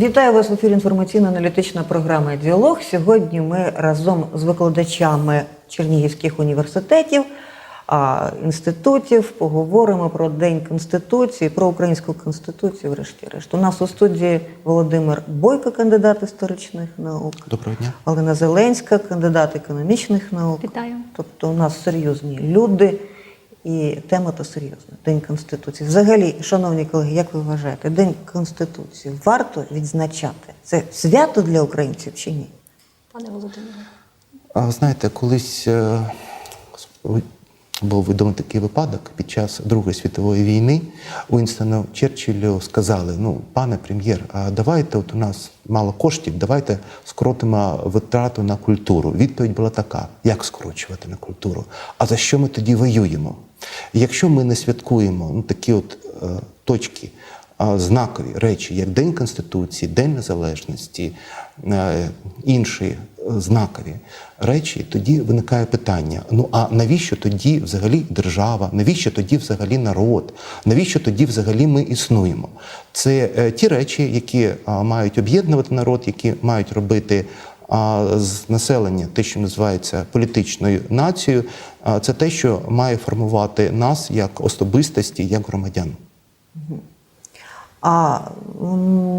Вітаю вас в ефірі інформаційно-аналітична програма Діалог. Сьогодні ми разом з викладачами Чернігівських університетів, інститутів поговоримо про День Конституції, про українську конституцію. Врешті-решт. У нас у студії Володимир Бойко, кандидат історичних наук. Доброго дня. Олена Зеленська, кандидат економічних наук. Вітаю. Тобто у нас серйозні люди, і тема то серйозна. День Конституції. Взагалі, шановні колеги, як ви вважаєте, День Конституції варто відзначати? Це свято для українців чи ні? Пане Володимире. А, Знаєте, колись е, був відомий такий випадок під час Другої світової війни. Уінстону Черчиллю сказали: ну, пане прем'єр, а давайте от у нас мало коштів, давайте скоротимо витрату на культуру. Відповідь була така: як скорочувати на культуру? А за що ми тоді воюємо? Якщо ми не святкуємо ну, такі от е, точки, а, знакові речі, як День Конституції, День Незалежності, е, інші е, знакові речі, тоді виникає питання: ну а навіщо тоді взагалі держава? Навіщо тоді взагалі народ? Навіщо тоді взагалі ми існуємо? Це е, ті речі, які а, мають об'єднувати народ, які мають робити. З населення, те, що називається політичною нацією, це те, що має формувати нас як особистості, як громадян. А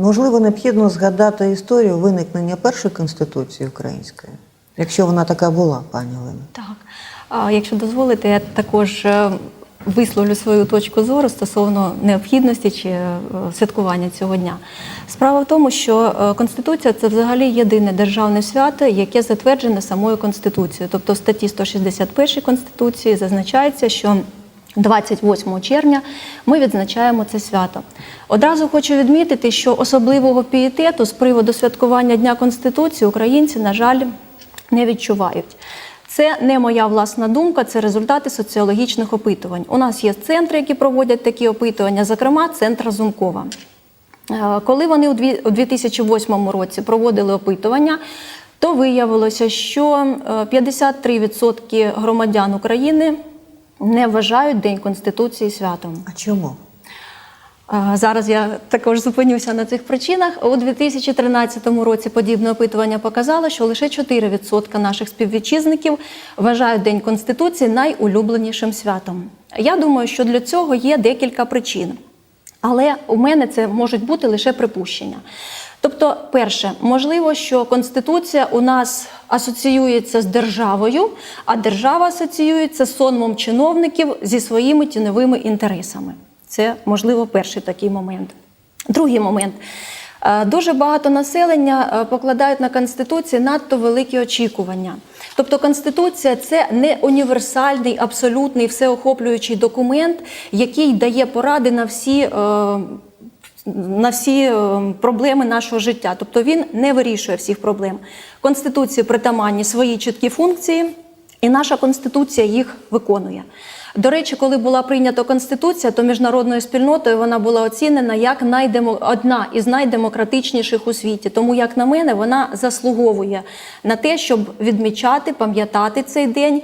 можливо, необхідно згадати історію виникнення першої конституції української, якщо вона така була, пані Олена. Так. А якщо дозволите, я також е, висловлю свою точку зору стосовно необхідності чи е, святкування цього дня. Справа в тому, що е, Конституція це взагалі єдине державне свято, яке затверджене самою Конституцією. Тобто в статті 161 Конституції зазначається, що 28 червня ми відзначаємо це свято. Одразу хочу відмітити, що особливого пієтету з приводу святкування Дня Конституції українці, на жаль, не відчувають. Це не моя власна думка, це результати соціологічних опитувань. У нас є центри, які проводять такі опитування, зокрема, центр Разумкова. Е, Коли вони у дві- у 2008 році проводили опитування, то виявилося, що е, 53% громадян України не вважають День Конституції святом. А чому? Зараз я також зупинюся на цих причинах. У 2013 році подібне опитування показало, що лише 4% наших співвітчизників вважають День Конституції найулюбленішим святом. Я думаю, що для цього є декілька причин. Але у мене це можуть бути лише припущення. Тобто, перше, можливо, що Конституція у нас асоціюється з державою, а держава асоціюється з сонмом чиновників зі своїми тіньовими інтересами. Це можливо перший такий момент. Другий момент. Е, Дуже багато населення е, покладають на конституцію надто великі очікування. Тобто Конституція це не універсальний, абсолютний, всеохоплюючий документ, який дає поради на всі. е, На всі проблеми нашого життя, тобто він не вирішує всіх проблем. Конституції притаманні свої чіткі функції, і наша конституція їх виконує. До речі, коли була прийнята конституція, то міжнародною спільнотою вона була оцінена як найдемо... одна із найдемократичніших у світі. Тому, як на мене, вона заслуговує на те, щоб відмічати, пам'ятати цей день.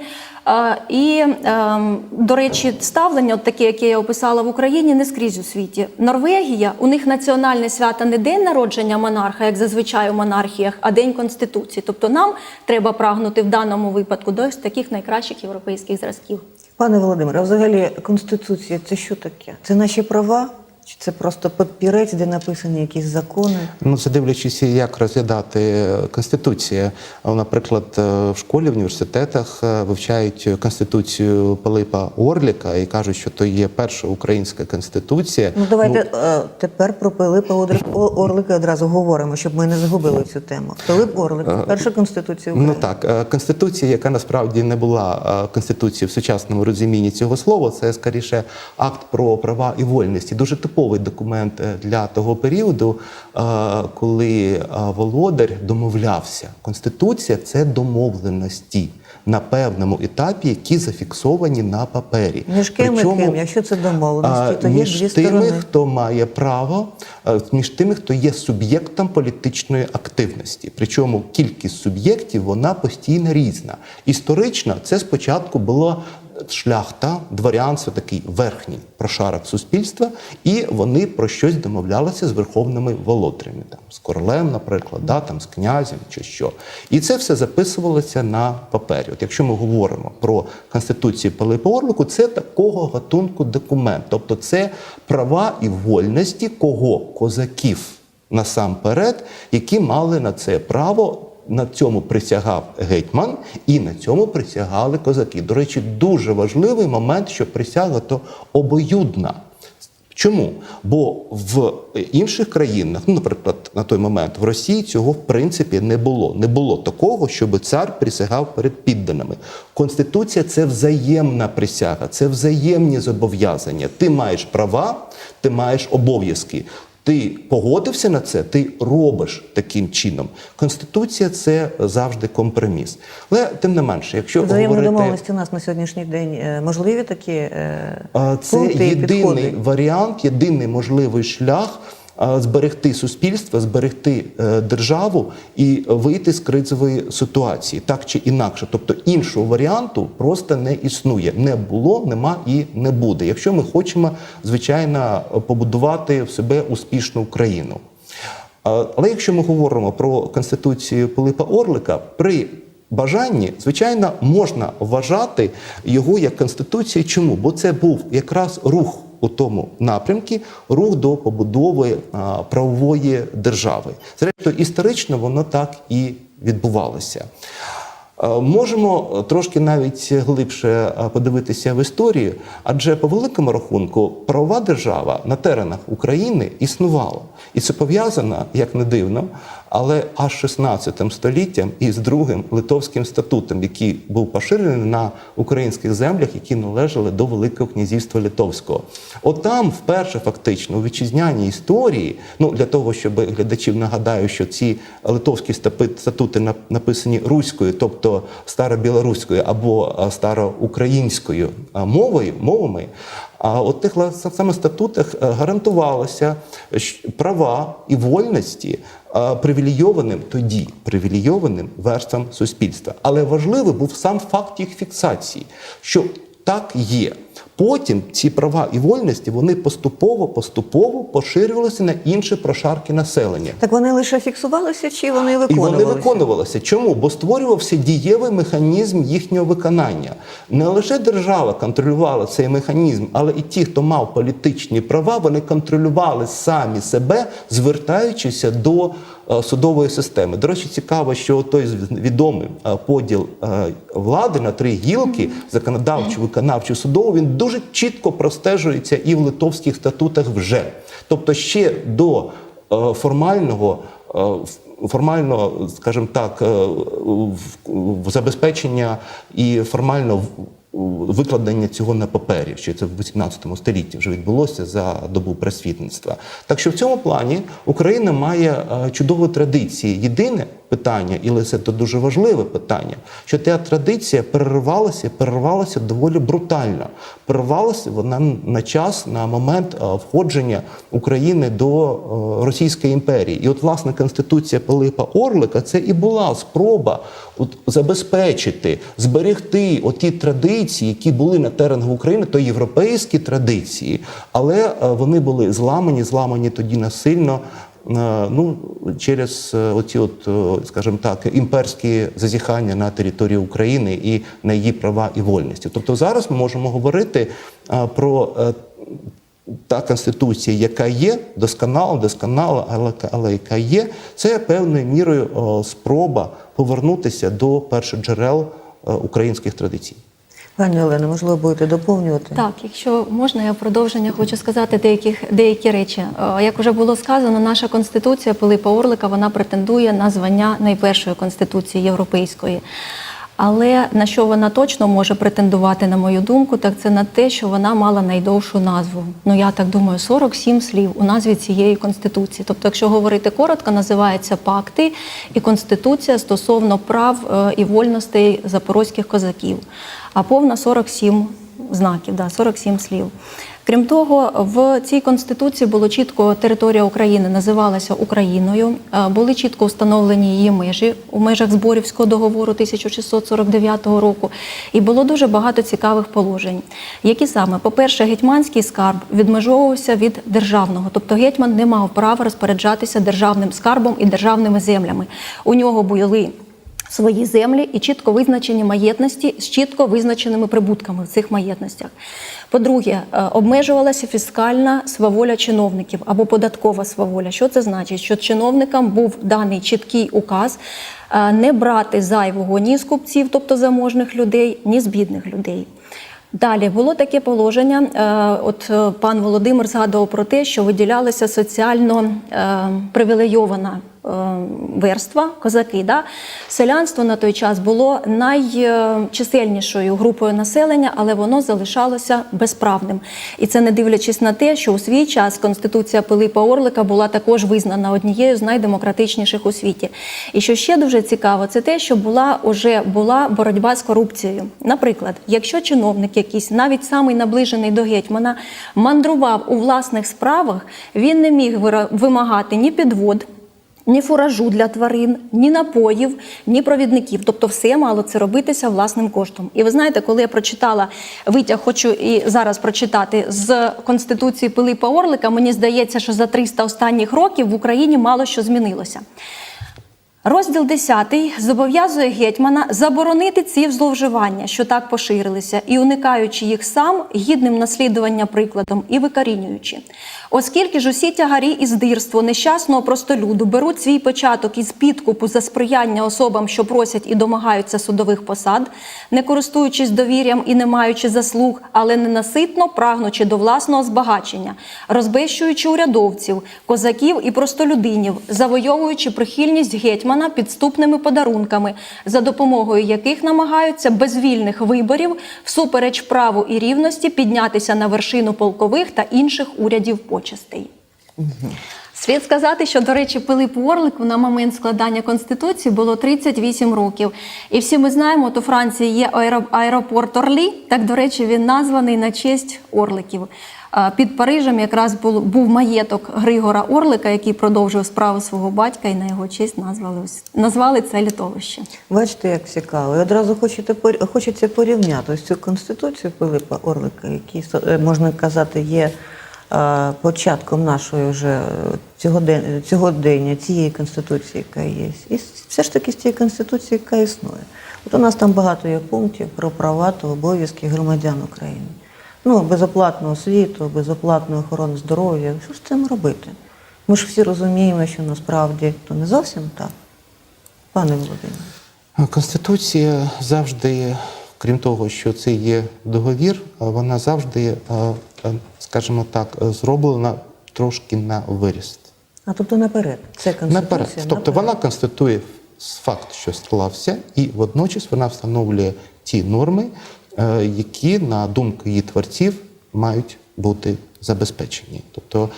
І, ем, до речі, ставлення, от таке, яке я описала в Україні, не скрізь у світі. Норвегія, у них національне свято не день народження монарха, як зазвичай у монархіях, а День Конституції. Тобто нам треба прагнути в даному випадку до таких найкращих європейських зразків. Пане Володимире, взагалі Конституція це що таке? Це наші права? Чи це просто папірець, де написані якісь закони? Ну, це дивлячись, як розглядати конституцію. А, Наприклад, е, в школі, в університетах е, вивчають конституцію Пилипа Орліка і кажуть, що то є перша українська конституція. Ну давайте е, тепер про Пилипа Орлика одразу говоримо, щоб ми не загубили цю тему. Пилип Орлик, перша конституція України. Ну так, конституція, яка насправді не була конституцією в сучасному розумінні цього слова, це скоріше акт про права і вольності. Дуже типовий документ е, для того періоду, е, коли е, володар домовлявся. Конституція це домовленості на певному етапі, які зафіксовані на папері. Між ким і ким? Якщо це домовленості, то є між дві тими, сторони. хто має право, між тими, хто є суб'єктом політичної активності. Причому кількість суб'єктів вона постійно різна. Історично це спочатку було шляхта, дворянство, такий верхній прошарок суспільства, і вони про щось домовлялися з верховними володарями, там з королем, наприклад, да, там з князем чи що. І це все записувалося на папері. От якщо ми говоримо про конституцію Пилипа Орлику, це такого гатунку документ, тобто це права і вольності кого козаків насамперед, які мали на це право. На цьому присягав гетьман, і на цьому присягали козаки. До речі, дуже важливий момент, що присяга то обоюдна. Чому? Бо в інших країнах, ну, наприклад, на той момент в Росії цього в принципі не було. Не було такого, щоб цар присягав перед підданими. Конституція це взаємна присяга, це взаємні зобов'язання. Ти маєш права, ти маєш обов'язки. Ти погодився на це, ти робиш таким чином. Конституція це завжди компроміс. Але тим не менше, якщо говорити... домовленості у нас на сьогоднішній день е, можливі такі е, Це пункти і єдиний підходи? варіант, єдиний можливий шлях зберегти суспільство, зберегти е, державу і вийти з кризової ситуації, так чи інакше. Тобто іншого варіанту просто не існує. Не було, нема і не буде. Якщо ми хочемо, звичайно, побудувати в себе успішну Україну. Але якщо ми говоримо про конституцію Пилипа Орлика, при бажанні, звичайно, можна вважати його як конституцію. Чому? Бо це був якраз рух у тому напрямку, рух до побудови правової держави. Зрештою, історично воно так і відбувалося. Е, Можемо е, трошки навіть глибше е, подивитися в історію, адже по великому рахунку правова держава на теренах України існувала. І це пов'язано, як не дивно, але аж 16 століттям із другим литовським статутом, який був поширений на українських землях, які належали до Великого князівства Литовського. От там, вперше, фактично, у вітчизняній історії, ну для того, щоб глядачів нагадаю, що ці литовські статути написані руською, тобто старобілоруською або староукраїнською мовою, мовами. А от тих саме статутах е, гарантувалося права і вольності е, привілейованим тоді привілейованим верствам суспільства. Але важливий був сам факт їх фіксації, що так є. Потім ці права і вольності вони поступово поступово поширювалися на інші прошарки населення. Так вони лише фіксувалися чи вони І виконувалися? вони виконувалися. Чому? Бо створювався дієвий механізм їхнього виконання. Не лише держава контролювала цей механізм, але і ті, хто мав політичні права, вони контролювали самі себе, звертаючися до е, судової системи. До речі, цікаво, що той відомий е, поділ е, влади на три гілки законодавчу, виконавчу, судову, він дуже чітко простежується і в литовських статутах вже. Тобто ще до е, формального е, формально, скажімо так, е, в- забезпечення і формально викладення цього на папері, що це в 18 столітті вже відбулося за добу просвітництва. Так що в цьому плані Україна має чудові традиції. Єдине питання, і це дуже важливе питання, що ця традиція перервалася, перервалася доволі брутально. Перервалася вона на час, на момент е, входження України до е, Російської імперії. І от власне конституція Пилипа Орлика це і була спроба от, забезпечити, зберегти оті традиції, які були на теренах України, то європейські традиції, але е, вони були зламані, зламані тоді насильно. Е, Ну, через е, оці, от, е, скажімо так, імперські зазіхання на території України і на її права і вольності. Тобто зараз ми можемо говорити про та конституція, яка є, досконала, досконала, але, але яка є, це певною мірою спроба повернутися до перших джерел українських традицій. Пані Олено, можливо, будете доповнювати? Так, якщо можна, я продовження хочу сказати деяких, деякі речі. Е, Як вже було сказано, наша конституція Пилипа Орлика вона претендує на звання найпершої конституції європейської. Але на що вона точно може претендувати, на мою думку, так це на те, що вона мала найдовшу назву. Ну я так думаю, 47 слів у назві цієї конституції. Тобто, якщо говорити коротко, називається пакти і конституція стосовно прав е, і вольностей запорозьких козаків. А повна 47 знаків, да, 47 слів. Крім того, в цій конституції було чітко територія України називалася Україною. Е, Були чітко встановлені її межі у межах Зборівського договору 1649 року. І було дуже багато цікавих положень. Які саме, по-перше, гетьманський скарб відмежовувався від державного, тобто гетьман не мав права розпоряджатися державним скарбом і державними землями. У нього були свої землі і чітко визначені маєтності з чітко визначеними прибутками в цих маєтностях. По-друге, е, обмежувалася фіскальна сваволя чиновників або податкова сваволя. Що це значить? Що чиновникам був даний чіткий указ е, не брати зайвого ні з купців, тобто заможних людей, ні з бідних людей. Далі було таке положення. е, От пан Володимир згадував про те, що виділялася соціально привілейована верства, козаки. Да? Селянство на той час було найчисельнішою групою населення, але воно залишалося безправним. І це не дивлячись на те, що у свій час Конституція Пилипа Орлика була також визнана однією з найдемократичніших у світі. І що ще дуже цікаво, це те, що була уже була боротьба з корупцією. Наприклад, якщо чиновник якийсь, навіть самий наближений до гетьмана, мандрував у власних справах, він не міг вимагати ні підвод. Ні фуражу для тварин, ні напоїв, ні провідників. Тобто все мало це робитися власним коштом. І ви знаєте, коли я прочитала витяг, хочу і зараз прочитати з Конституції Пилипа Орлика, мені здається, що за 300 останніх років в Україні мало що змінилося. Розділ 10 зобов'язує гетьмана заборонити ці зловживання, що так поширилися, і уникаючи їх сам гідним наслідування прикладом і викорінюючи. Оскільки ж усі тягарі і здирство нещасного простолюду беруть свій початок із підкупу за сприяння особам, що просять і домагаються судових посад, не користуючись довір'ям і не маючи заслуг, але ненаситно прагнучи до власного збагачення, розбещуючи урядовців, козаків і простолюдинів, завойовуючи прихильність гетьмана підступними подарунками, за допомогою яких намагаються без вільних виборів, всупереч праву і рівності піднятися на вершину полкових та інших урядів почестей. Слід сказати, що, до речі, Пилипу Орлику на момент складання Конституції було 38 років. І всі ми знаємо, от у Франції є аеропорт Орлі. Так, до речі, він названий на честь Орликів. Під Парижем якраз був, був маєток Григора Орлика, який продовжив справу свого батька, і на його честь назвали, назвали це літовище. Бачите, як цікаво. І одразу хочете, хочеться порівняти ось цю конституцію Пилипа Орлика, який, е, можна казати, є початком нашої вже е, цього день, цього дня, цієї конституції, яка є. І все ж таки з цієї конституції, яка існує. От у нас там багато є пунктів про права та обов'язки громадян України. Ну, безоплатну освіту, безоплатну охорону здоров'я. Що ж цим робити? Ми ж всі розуміємо, що насправді то не зовсім так, пане Володимире. Конституція завжди, крім того, що це є договір, вона завжди, е, е, скажімо так, е, зроблена трошки на виріст. А тобто наперед. Це конституція. Наперед. Тобто наперед. вона констатує факт, що склався, і водночас вона встановлює ті норми, е, які, на думку її творців, мають бути забезпечені. Тобто,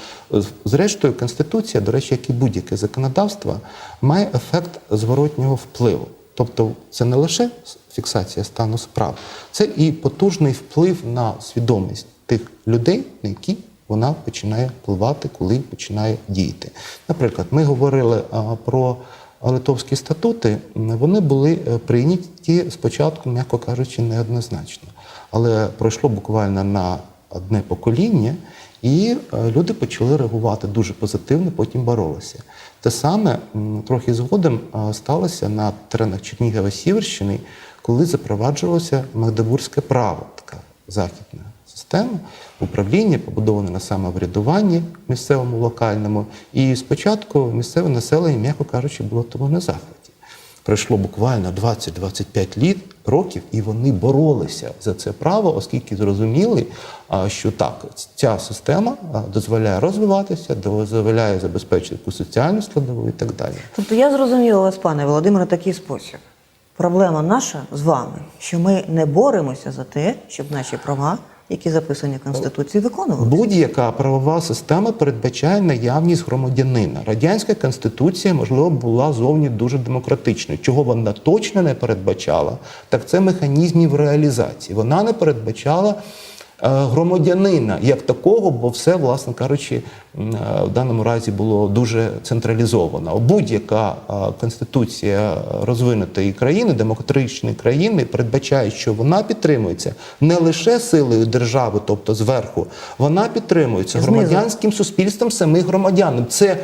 зрештою, Конституція, до речі, як і будь-яке законодавство, має ефект зворотнього впливу. Тобто, це не лише фіксація стану справ, це і потужний вплив на свідомість тих людей, на які вона починає впливати, коли починає діяти. Наприклад, ми говорили про литовські статути. Вони були е, прийняті спочатку, м'яко кажучи, неоднозначно. Але пройшло буквально на одне покоління, і е, люди почали реагувати дуже позитивно, потім боролися. Те саме трохи згодом е, сталося на теренах Чернігова Сіверщини, коли запроваджувалося магдебурзьке право, така західна система управління, побудоване на самоврядуванні місцевому локальному. І спочатку місцеве населення, м'яко кажучи, було тому на захваті. Пройшло буквально 20-25 літ, років, і вони боролися за це право, оскільки зрозуміли, що так, ця система дозволяє розвиватися, дозволяє забезпечити таку соціальну складову і так далі. Тобто я зрозуміла вас, пане Володимире, такий спосіб. Проблема наша з вами, що ми не боремося за те, щоб наші права, які записані в Конституції, виконувалися. Будь-яка правова система передбачає наявність громадянина. Радянська конституція, можливо, була зовні дуже демократичною. Чого вона точно не передбачала, так це механізмів реалізації. Вона не передбачала громадянина як такого, бо все, власне кажучи, е, в даному разі було дуже централізовано. Будь-яка е, конституція розвинутої країни, демократичної країни, передбачає, що вона підтримується не лише силою держави, тобто зверху, вона підтримується громадянським суспільством самих громадян. Це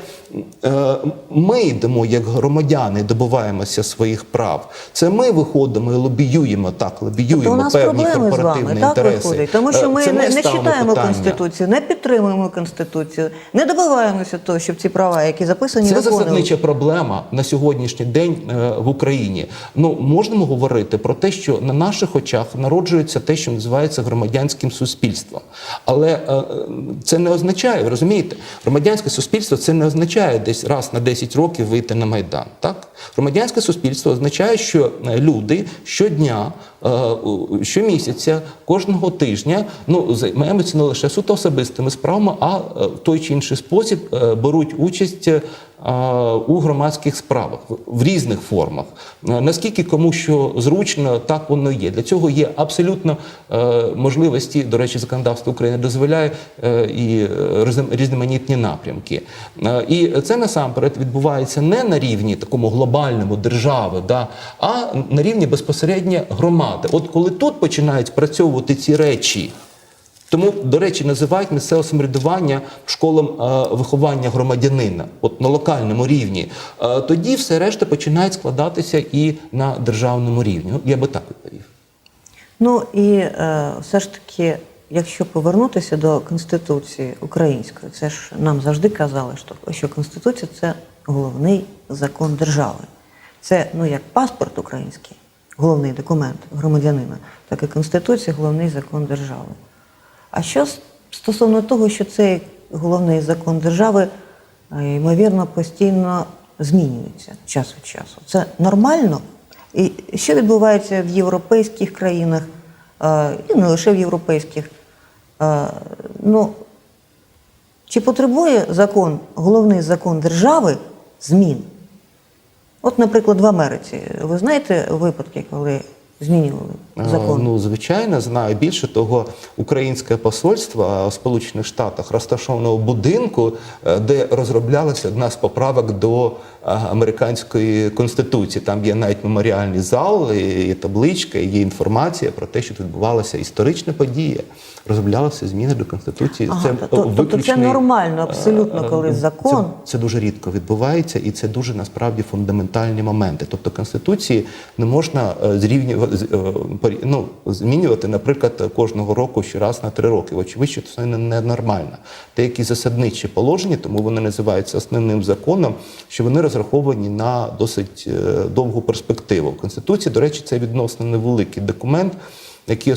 е, ми йдемо як громадяни, добиваємося своїх прав. Це ми виходимо і лобіюємо так, лобіюємо Тобто у нас певні з корпоративні так інтереси. виходить. Тому що Е, ми це не, не читаємо питання. Конституцію, не підтримуємо Конституцію, не добиваємося того, щоб ці права, які записані, Це засаднича проблема на сьогоднішній день е, в Україні. Ну можемо говорити про те, що на наших очах народжується те, що називається громадянським суспільством. Але е, це не означає, розумієте, громадянське суспільство це не означає десь раз на 10 років вийти на майдан. Так, громадянське суспільство означає, що е, люди щодня. Е, Щомісяця, кожного тижня ну займаємося не лише суто особистими справами, а е, в той чи інший спосіб е, беруть участь у громадських справах в- різних формах. Е, Наскільки кому що зручно, так воно є. Для цього є абсолютно е, можливості. До речі, законодавство України дозволяє е, і різноманітні напрямки. І це насамперед відбувається не на рівні такому глобальному держави, да, а на рівні безпосередньо громади. От коли тут починають спрацьовувати ці речі. Тому, до речі, називають місцеве самоврядування школам е, виховання громадянина, от на локальному рівні. Е, тоді все решта починає складатися і на державному рівні. Я би так відповів. Ну і е, все ж таки, якщо повернутися до Конституції української, це ж нам завжди казали, що Конституція це головний закон держави. Це ну як паспорт український, головний документ громадянина, так і Конституція головний закон держави. А що стосовно того, що цей головний закон держави, е, ймовірно, постійно змінюється час від часу. Це нормально? І що відбувається в європейських країнах, е, і не лише в європейських? Е, Ну, чи потребує закон, головний закон держави змін? От, наприклад, в Америці. Ви знаєте випадки, коли змінювали Е, закон? Ну, звичайно, знаю. Більше того, українське посольство у Сполучених Штатах розташовано в будинку, е, де розроблялася одна з поправок до е, американської конституції. Там є навіть меморіальний зал, і є табличка, і є інформація про те, що відбувалася історична подія. Розроблялися зміни до конституції. Ага, е, то- тобто це нормально, абсолютно, е, коли е, закон- Це, це дуже рідко відбувається, і це дуже насправді фундаментальні моменти. Тобто конституції не можна е, зрівнювати е, ну, змінювати, наприклад, кожного року щораз на три роки. Очевидь, що це не- ненормально. Деякі засадничі положення, тому вони називаються основним законом, що вони розраховані на досить довгу перспективу. В Конституції, до речі, це відносно невеликий документ. Які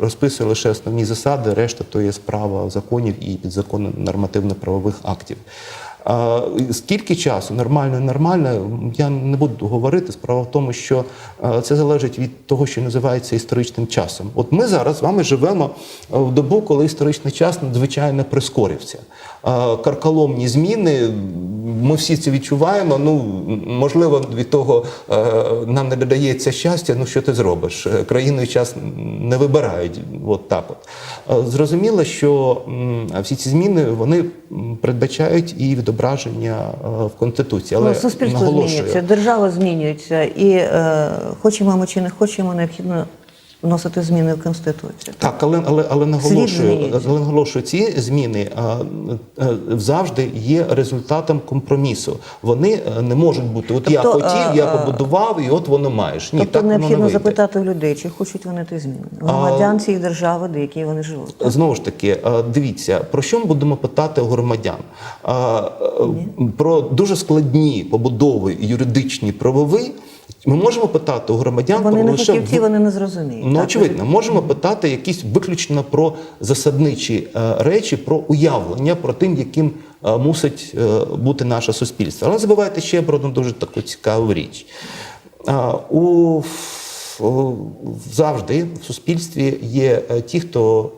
розписує лише основні засади, решта то є справа законів і підзаконно нормативно-правових актів. А, Скільки часу нормально, нормально, я не буду говорити. Справа в тому, що це залежить від того, що називається історичним часом. От ми зараз з вами живемо в добу, коли історичний час надзвичайно прискорився. Карколомні зміни, ми всі це відчуваємо. Ну можливо, від того е, нам не додається щастя. Ну що ти зробиш? Е, Країною час не вибирають. От так от. Е, Зрозуміло, що всі ці зміни вони передбачають і відображення в конституції. Але ну, суспільство наголошую, змінюється, держава змінюється, і е, хочемо ми чи не хочемо, необхідно вносити зміни в Конституцію. Так, але, але, але наголошую, але наголошую, ці зміни а, е, завжди є результатом компромісу. Вони е, не можуть бути. От я Тобто, хотів, я е, побудував, і от воно маєш. Ні, тобто так воно не необхідно запитати у людей, чи хочуть вони ті зміни. Громадян цієї держави, до якої вони живуть. Знову ж таки, е, дивіться, про що ми будемо питати у громадян? А, е, Про дуже складні побудови юридичні, правові. Ми можемо питати у громадян Вони про не лише фахівці, вони не зрозуміють. Ну, Так, очевидно, можемо питати якісь виключно про засадничі е, речі, про уявлення, про тим, яким е, мусить е, бути наше суспільство. Але забувайте ще про одну дуже таку цікаву річ. У, завжди в суспільстві є ті, хто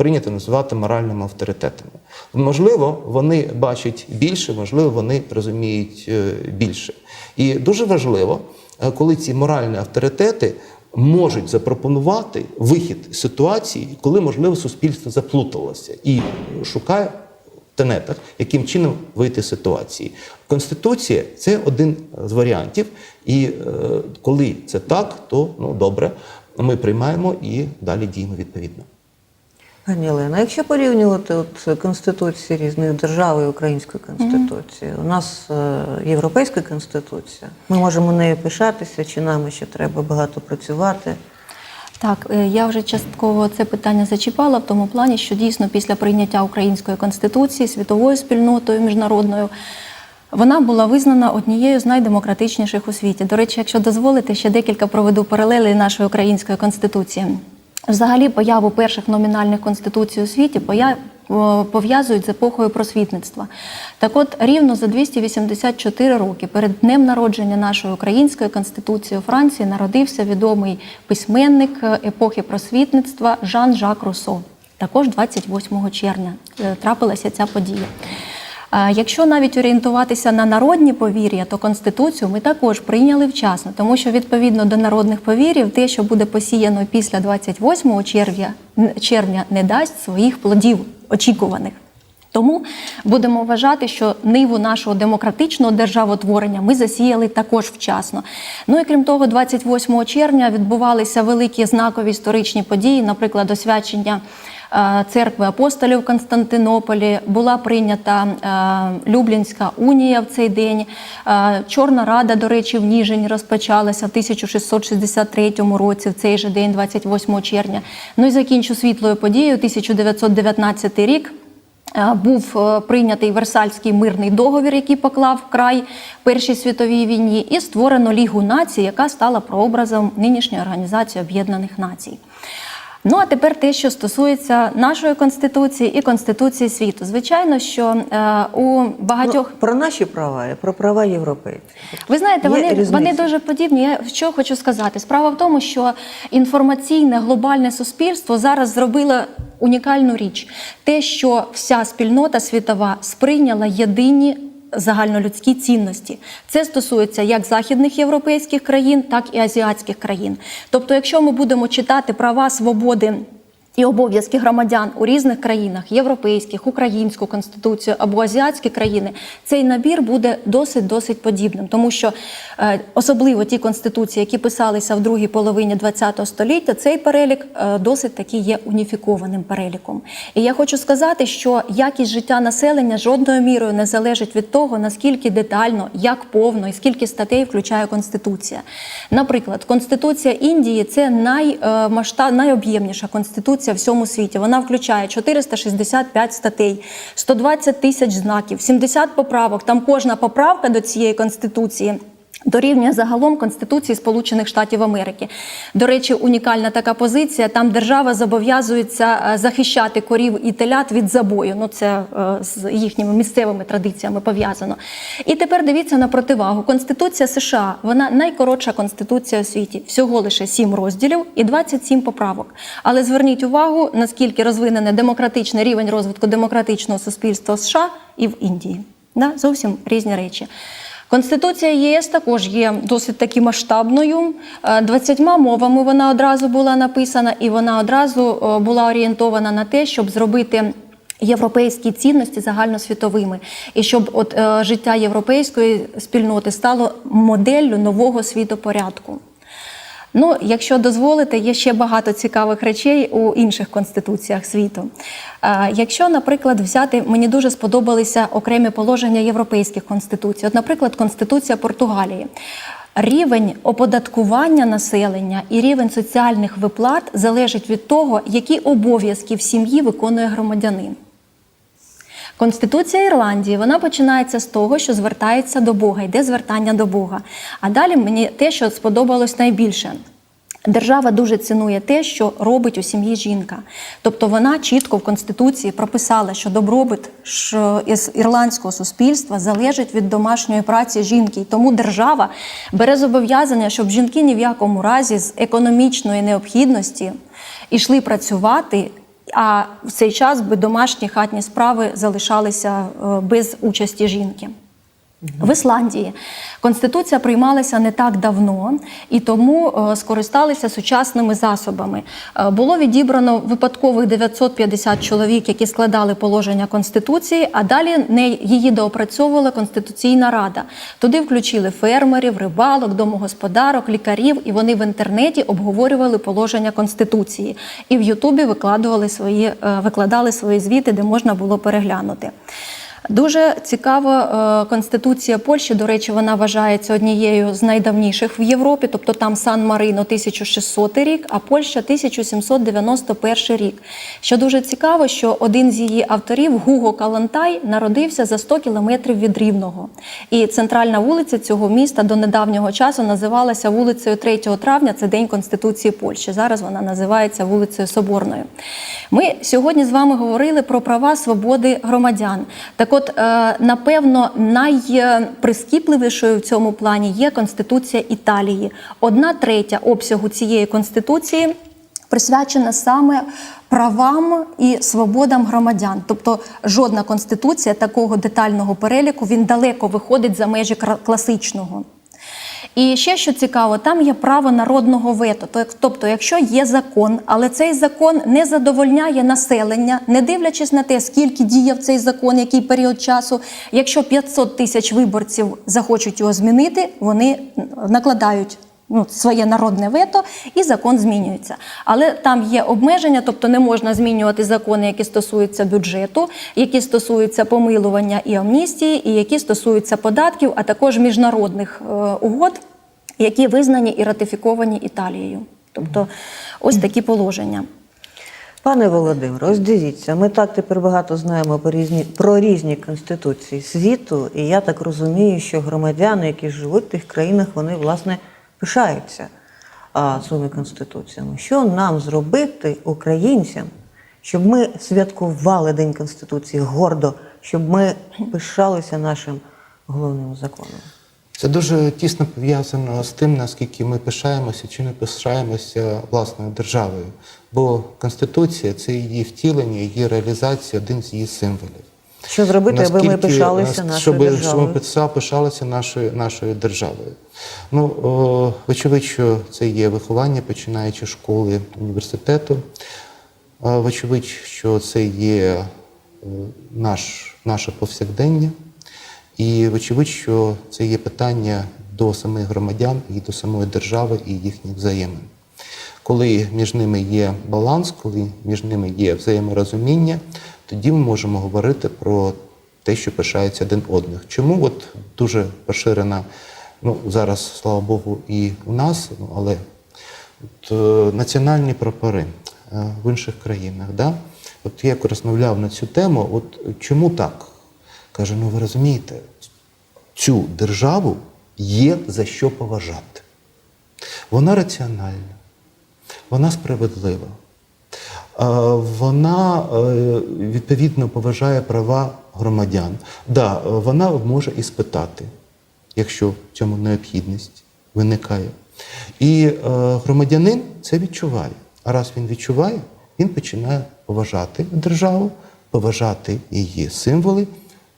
прийнято називати моральними авторитетами. Можливо, вони бачать більше, можливо, вони розуміють е, більше. І дуже важливо, е, коли ці моральні авторитети можуть запропонувати вихід ситуації, коли можливо суспільство заплуталося і шукає в тенетах, яким чином вийти з ситуації. Конституція це один з варіантів, і е, коли це так, то ну добре, ми приймаємо і далі діємо відповідно. Пані Олена, якщо порівнювати от конституції різних держав і українську конституцію, у нас е, європейська конституція, ми можемо нею пишатися, чи нам ще треба багато працювати. Так, е, я вже частково це питання зачіпала в тому плані, що дійсно після прийняття української конституції світовою спільнотою міжнародною. Вона була визнана однією з найдемократичніших у світі. До речі, якщо дозволите, ще декілька проведу паралелей нашої української конституції. Взагалі, появу перших номінальних конституцій у світі поя- пов'язують з епохою просвітництва. Так от, рівно за 284 роки перед днем народження нашої української конституції у Франції народився відомий письменник е, епохи просвітництва Жан-Жак Руссо. Також 28 червня е, трапилася ця подія. Якщо навіть орієнтуватися на народні повір'я, то конституцію ми також прийняли вчасно, тому що відповідно до народних повір'їв, те, що буде посіяно після 28 червня, червня, не дасть своїх плодів очікуваних. Тому будемо вважати, що ниву нашого демократичного державотворення ми засіяли також вчасно. Ну і крім того, 28 червня відбувалися великі знакові історичні події, наприклад, освячення церкви апостолів Константинополі, була прийнята е, Люблінська унія в цей день. Е, Чорна рада, до речі, в Ніжині розпочалася в 1663 році, в цей же день, 28 червня. Ну і закінчу світлою подією 1919 рік. Е, Був е, прийнятий Версальський мирний договір, який поклав край Першій світовій війні, і створено Лігу націй, яка стала прообразом нинішньої організації Об'єднаних Націй. Ну а тепер те, що стосується нашої конституції і конституції світу. Звичайно, що е, у багатьох Ну, про наші права і про права європейців. ви знаєте, Є вони, різниця. вони дуже подібні. Я що хочу сказати? Справа в тому, що інформаційне глобальне суспільство зараз зробило унікальну річ: те, що вся спільнота світова сприйняла єдині. Загальнолюдські цінності це стосується як західних європейських країн, так і азіатських країн. Тобто, якщо ми будемо читати права свободи і обов'язки громадян у різних країнах європейських, українську конституцію або азіатські країни, цей набір буде досить досить подібним, тому що е, особливо ті конституції, які писалися в другій половині ХХ століття, цей перелік е, досить таки є уніфікованим переліком. І я хочу сказати, що якість життя населення жодною мірою не залежить від того, наскільки детально, як повно і скільки статей включає конституція. Наприклад, конституція Індії це наймасштаб, найоб'ємніша конституція в всьому світі. Вона включає 465 статей, 120 тисяч знаків, 70 поправок. Там кожна поправка до цієї конституції. Дорівнює загалом Конституції Сполучених Штатів Америки. До речі, унікальна така позиція. Там держава зобов'язується е, захищати корів і телят від забою. Ну це е, з їхніми місцевими традиціями пов'язано. І тепер дивіться на противагу. Конституція США вона найкоротша конституція у світі. Всього лише 7 розділів і 27 поправок. Але зверніть увагу, наскільки розвинений демократичний рівень розвитку демократичного суспільства США і в Індії. Да? Зовсім різні речі. Конституція ЄС також є досить таки масштабною. Е, 20 мовами вона одразу була написана, і вона одразу е, була орієнтована на те, щоб зробити. Європейські цінності загальносвітовими, і щоб от е, життя європейської спільноти стало моделлю нового світопорядку. Ну, якщо дозволите, є ще багато цікавих речей у інших конституціях світу. Е, Якщо, наприклад, взяти, мені дуже сподобалися окремі положення європейських конституцій. От, наприклад, Конституція Португалії. Рівень оподаткування населення і рівень соціальних виплат залежить від того, які обов'язки в сім'ї виконує громадянин. Конституція Ірландії вона починається з того, що звертається до Бога, йде звертання до Бога. А далі мені те, що сподобалось найбільше. Держава дуже цінує те, що робить у сім'ї жінка. Тобто вона чітко в Конституції прописала, що добробут із ірландського суспільства залежить від домашньої праці жінки. І тому держава бере зобов'язання, щоб жінки ні в якому разі з економічної необхідності йшли працювати а в цей час би домашні хатні справи залишалися е, без участі жінки. В Ісландії конституція приймалася не так давно і тому е, скористалися сучасними засобами. Е, Було відібрано випадкових 950 чоловік, які складали положення конституції, а далі її доопрацьовувала конституційна рада. Туди включили фермерів, рибалок, домогосподарок, лікарів, і вони в інтернеті обговорювали положення конституції і в Ютубі викладували свої е, викладали свої звіти, де можна було переглянути. Дуже цікава е, конституція Польщі. До речі, вона вважається однією з найдавніших в Європі, тобто там Сан Марино 1600 рік, а Польща 1791 рік. Що дуже цікаво, що один з її авторів, Гуго Калантай, народився за 100 кілометрів від Рівного. І центральна вулиця цього міста до недавнього часу називалася вулицею 3 травня. Це День Конституції Польщі. Зараз вона називається вулицею Соборною. Ми сьогодні з вами говорили про права свободи громадян. Так от, е, напевно, найприскіпливішою в цьому плані є Конституція Італії. Одна третя обсягу цієї конституції присвячена саме правам і свободам громадян. Тобто жодна конституція такого детального переліку він далеко виходить за межі класичного. І ще що цікаво, там є право народного вето. Тобто, якщо є закон, але цей закон не задовольняє населення, не дивлячись на те, скільки діяв цей закон, який період часу, якщо 500 тисяч виборців захочуть його змінити, вони накладають. Ну, своє народне вето, і закон змінюється. Але там є обмеження, тобто не можна змінювати закони, які стосуються бюджету, які стосуються помилування і амністії, і які стосуються податків, а також міжнародних е, угод, які визнані і ратифіковані Італією. Тобто ось такі положення. Пане Володимире, ось дивіться, ми так тепер багато знаємо про різні, про різні конституції світу, і я так розумію, що громадяни, які живуть в тих країнах, вони власне пишаються своїми конституціями. Що нам зробити, українцям, щоб ми святкували День Конституції гордо, щоб ми пишалися нашим головним законом? Це дуже тісно пов'язано з тим, наскільки ми пишаємося чи не пишаємося власною державою. Бо Конституція це її втілення, її реалізація, один з її символів. Що зробити, аби ми пишалися нашою щоб, державою? Щоб ми пишалися нашою, нашою державою. Ну, о, вочевидь, що це є виховання, починаючи школи, університету. Вочевидь, що це є е, наш, наше повсякдення. І вочевидь, що це є питання до самих громадян і до самої держави і їхніх взаємин. Коли між ними є баланс, коли між ними є взаєморозуміння, тоді ми можемо говорити про те, що пишається один одних. Чому от дуже поширена, ну зараз, слава Богу, і у нас, ну, але от, е, національні прапори е, в інших країнах. Да? От я розмовляв на цю тему, от чому так? Каже, ну ви розумієте, цю державу є за що поважати. Вона раціональна, вона справедлива, вона е, відповідно поважає права громадян. Да, е, вона може і спитати, якщо в цьому необхідність виникає. І е, громадянин це відчуває. А раз він відчуває, він починає поважати державу, поважати її символи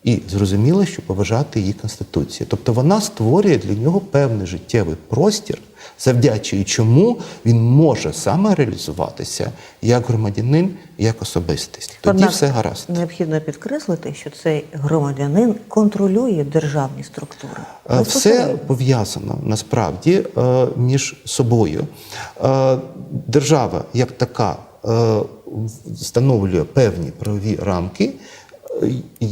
і зрозуміло, що поважати її конституцію. Тобто вона створює для нього певний життєвий простір, завдячуючи чому він може саме реалізуватися як громадянин, як особистість. Тоді Однак все гаразд. Необхідно підкреслити, що цей громадянин контролює державні структури. Е, Все пов'язано насправді е, між собою. Е, Держава як така встановлює певні правові рамки,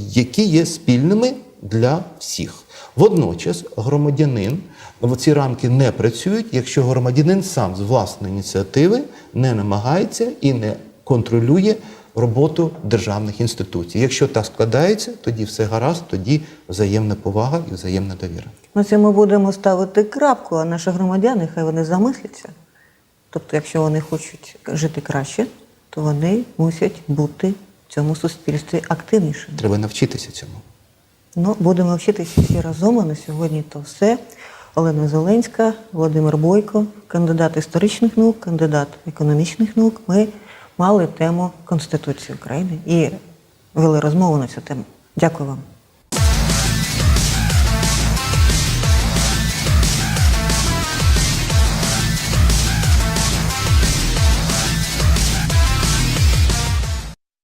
які є спільними для всіх. Водночас громадянин ну, ці рамки не працюють, якщо громадянин сам з власної ініціативи не намагається і не контролює роботу державних інституцій. Якщо так складається, тоді все гаразд, тоді взаємна повага і взаємна довіра. На цьому будемо ставити крапку, а наші громадяни, хай вони замисляться. Тобто, якщо вони хочуть жити краще, то вони мусять бути в цьому суспільстві активнішими. Треба навчитися цьому. Ну, будемо вчитися всі разом. А на сьогодні то все. Олена Зеленська, Володимир Бойко, кандидат історичних наук, кандидат економічних наук. Ми мали тему Конституції України і вели розмову на цю тему. Дякую вам.